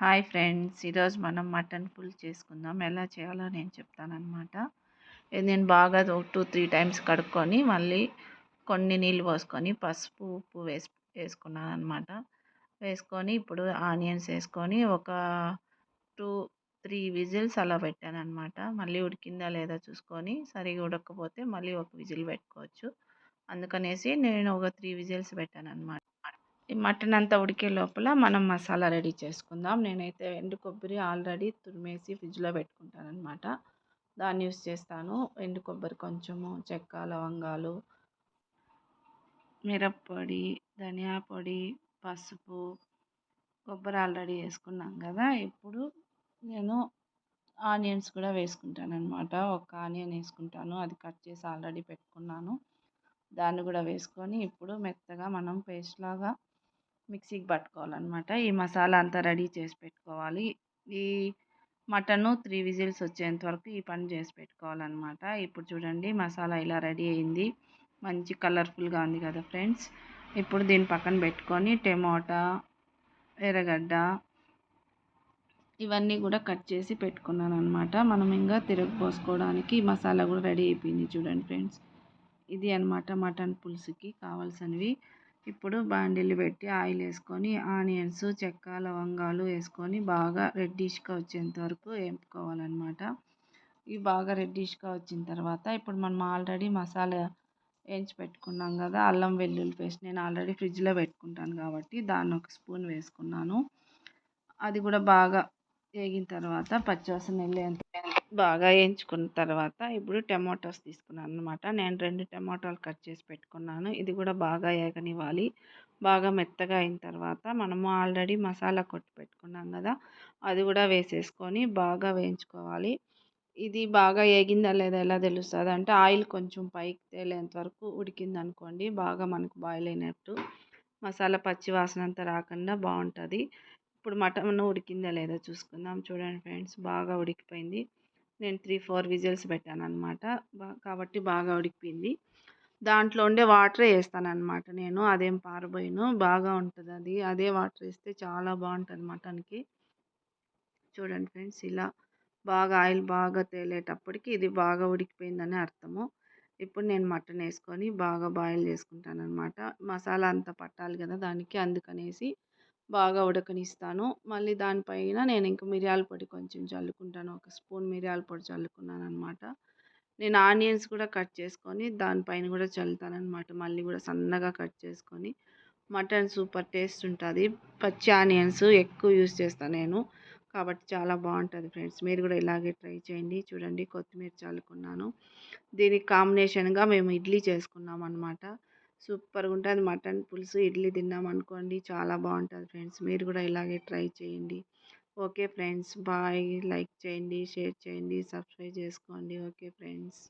Hi friends. ఈరోజు మనం mutton pull చేసుకుందాం. ఎలా చేయాలో నేను చెప్తానమాట నేను బాగా టూ త్రీ టైమ్స్ కడుక్కొని మళ్ళీ కొన్ని నీళ్ళు పోసుకొని పసుపు ఉప్పు వేసి వేసుకున్నాను అనమాట వేసుకొని ఇప్పుడు ఆనియన్స్ వేసుకొని ఒక టూ త్రీ విజిల్స్ అలా పెట్టాను అనమాట మళ్ళీ ఉడికిందా లేదా చూసుకొని సరిగా ఉడకపోతే మళ్ళీ ఒక విజిల్ పెట్టుకోవచ్చు. అందుకనేసి నేను ఒక త్రీ విజిల్స్ పెట్టాను అనమాట ఈ మటన్ అంతా ఉడికే లోపల మనం మసాలా రెడీ చేసుకుందాం. నేనైతే ఎండు కొబ్బరి ఆల్రెడీ తురిమేసి ఫ్రిడ్జ్లో పెట్టుకుంటానమాట దాన్ని యూస్ చేస్తాను. ఎండు కొబ్బరి కొంచెము చెక్క లవంగాలు మిరప్పొడి ధనియా పొడి పసుపు కొబ్బరి ఆల్రెడీ వేసుకున్నాం కదా! ఇప్పుడు నేను ఆనియన్స్ కూడా వేసుకుంటాను అనమాట ఒక ఆనియన్ వేసుకుంటాను. అది కట్ చేసి ఆల్రెడీ పెట్టుకున్నాను. దాన్ని కూడా వేసుకొని ఇప్పుడు మెత్తగా మనం పేస్ట్ లాగా మిక్సీకి పట్టుకోవాలన్నమాట. ఈ మసాలా అంతా రెడీ చేసి పెట్టుకోవాలి. ఈ మటను త్రీ విజిల్స్ వచ్చేంత వరకు ఈ పని చేసి పెట్టుకోవాలన్నమాట. ఇప్పుడు చూడండి మసాలా ఇలా రెడీ అయింది. మంచి కలర్ఫుల్గా ఉంది కదా ఫ్రెండ్స్. ఇప్పుడు దీని పక్కన పెట్టుకొని టమోటా ఎర్రగడ్డ ఇవన్నీ కూడా కట్ చేసి పెట్టుకున్నాను అనమాట మనం ఇంకా తిరగ పోసుకోవడానికి మసాలా కూడా రెడీ అయిపోయింది చూడండి ఫ్రెండ్స్. ఇది అనమాట మటన్ పులుసుకి కావాల్సినవి. ఇప్పుడు బాండిల్ పెట్టి ఆయిల్ వేసుకొని ఆనియన్స్ చెక్క లవంగాలు వేసుకొని బాగా రెడ్డిష్గా వచ్చేంత వరకు వేపుకోవాలన్నమాట. ఇవి బాగా రెడ్డిష్గా వచ్చిన తర్వాత ఇప్పుడు మనం ఆల్రెడీ మసాలా వేయించి పెట్టుకున్నాం కదా అల్లం వెల్లుల్లి పేస్ట్ నేను ఆల్రెడీ ఫ్రిడ్జ్లో పెట్టుకుంటాను కాబట్టి దాన్ని ఒక స్పూన్ వేసుకున్నాను. అది కూడా బాగా వేగిన తర్వాత పచ్చివాసన వెళ్ళేంత బాగా వేయించుకున్న తర్వాత ఇప్పుడు టమాటోస్ తీసుకున్నాను అనమాట నేను రెండు టమాటాలు కట్ చేసి పెట్టుకున్నాను. ఇది కూడా బాగా వేగనివ్వాలి బాగా మెత్తగా అయిన తర్వాత మనము ఆల్రెడీ మసాలా కొట్టి పెట్టుకున్నాం కదా అది కూడా వేసేసుకొని బాగా వేయించుకోవాలి. ఇది బాగా వేగిందా లేదా ఎలా తెలుస్తుంది అంటే ఆయిల్ కొంచెం పైకి తేలేంత వరకు ఉడికింది అనుకోండి బాగా మనకు బాయిల్ అయినట్టు మసాలా పచ్చి వాసన అంతా రాకుండా బాగుంటుంది. ఇప్పుడు మటన్ ఉడికిందా లేదా చూసుకుందాం. చూడండి ఫ్రెండ్స్ బాగా ఉడికిపోయింది. నేను త్రీ ఫోర్ విజిల్స్ పెట్టాను అనమాట కాబట్టి బాగా ఉడికిపోయింది. దాంట్లో ఉండే వాటరే వేస్తాను అనమాట నేను. అదేం పారబోయిను. బాగా ఉంటుంది అది. అదే వాటర్ వేస్తే చాలా బాగుంటుంది మటన్కి చూడండి ఫ్రెండ్స్ ఇలా బాగా ఆయిల్ బాగా తేలేటప్పటికి ఇది బాగా ఉడికిపోయిందని అర్థము. ఇప్పుడు నేను మటన్ వేసుకొని బాగా బాయిల్ చేసుకుంటాను అనమాట మసాలా అంతా పట్టాలి కదా దానికి అందుకనేసి బాగా ఉడకనిస్తాను. మళ్ళీ దానిపైన నేను ఇంక మిరియాల పొడి కొంచెం చల్లుకుంటాను. ఒక స్పూన్ మిరియాల పొడి చల్లుకున్నాను అనమాట నేను ఆనియన్స్ కూడా కట్ చేసుకొని దానిపైన కూడా చల్లుతాను అనమాట మళ్ళీ కూడా సన్నగా కట్ చేసుకొని మటన్ సూపర్ టేస్ట్ ఉంటుంది. పచ్చి ఆనియన్స్ ఎక్కువ యూస్ చేస్తాను నేను. కాబట్టి చాలా బాగుంటుంది ఫ్రెండ్స్. మీరు కూడా ఇలాగే ట్రై చేయండి. చూడండి కొత్తిమీర చల్లుకున్నాను. దీనికి కాంబినేషన్గా మేము ఇడ్లీ చేసుకున్నాం అనమాట సూపర్గా ఉంటుంది మటన్ పులుసు ఇడ్లీ తిన్నాం అనుకోండి చాలా బాగుంటుంది ఫ్రెండ్స్. మీరు కూడా ఇలాగే ట్రై చేయండి. Okay friends. బాయ్. లైక్ చేయండి షేర్ చేయండి సబ్స్క్రైబ్ చేసుకోండి. Okay friends.